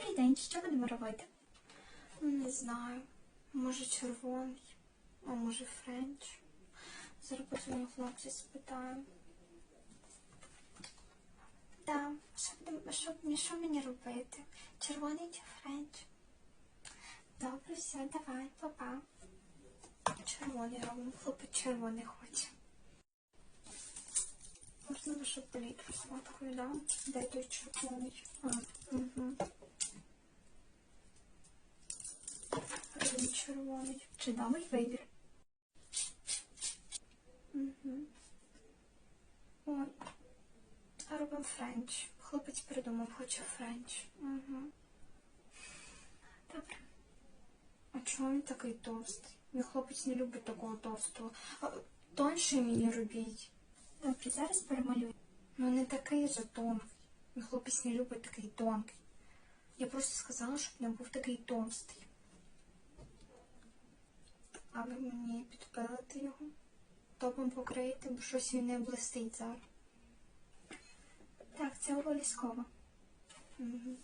Добрий день, що будемо робити? Не знаю. Може червоний, а може френч. Зараз позвоню хлопця спитаю. Да, що, що, що мені робити? Червоний чи френч? Добре, все, давай, папа. Червоний робимо. Хлопець червоний хоче. Можливо, щоб сладкою дам. Де той червоний угу. Робимо червоний. Чудовий вибір. Угу. Ой. Робимо френч. Хлопець придумав, хоче френч. Угу. Добре. А чому він такий товстий? Мій хлопець не любить такого товстого. Тонший мені робіть. Добре, зараз перемалюю. Ну не такий же тонкий. Мій хлопець не любить такий тонкий. Я просто сказала, щоб не був такий товстий. А ви мені підпилити його? Топом покрити, бо щось він не блистить зараз. Так, це обов'язково. Угу.